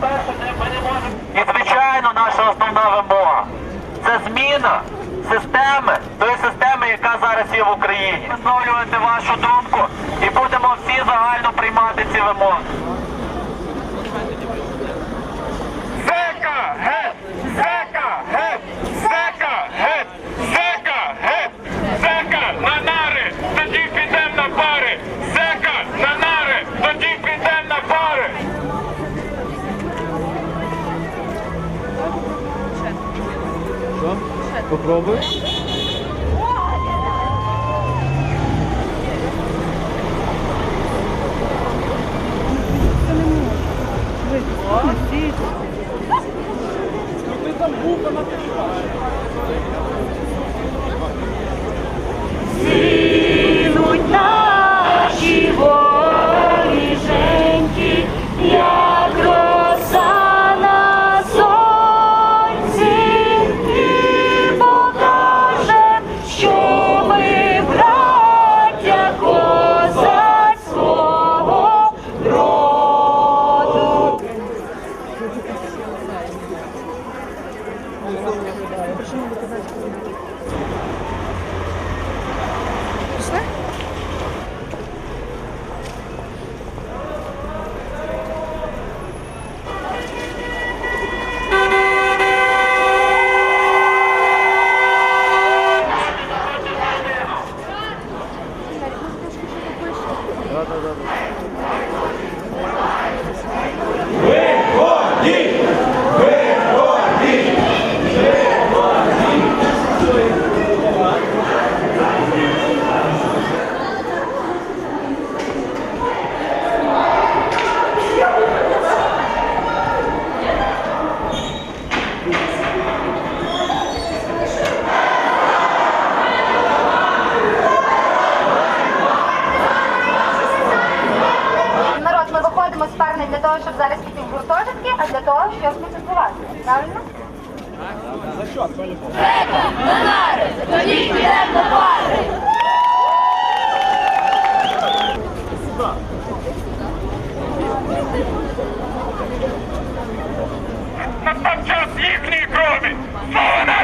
перше, ми не можемо. І звичайно, наша основна вимога це зміна системи, тої системи, яка зараз є в Україні. Висловлювати вашу думку і будемо всі загально приймати ці вимоги. Попробуй. Ідуть Народ, ми виходимо з парни для того, щоб зараз піти в гуртожитки, а для того, щоб відсвяткувати. Правильно? За що? Донари! Тоді підемо до пари! Настав час їхньої крові! Вона!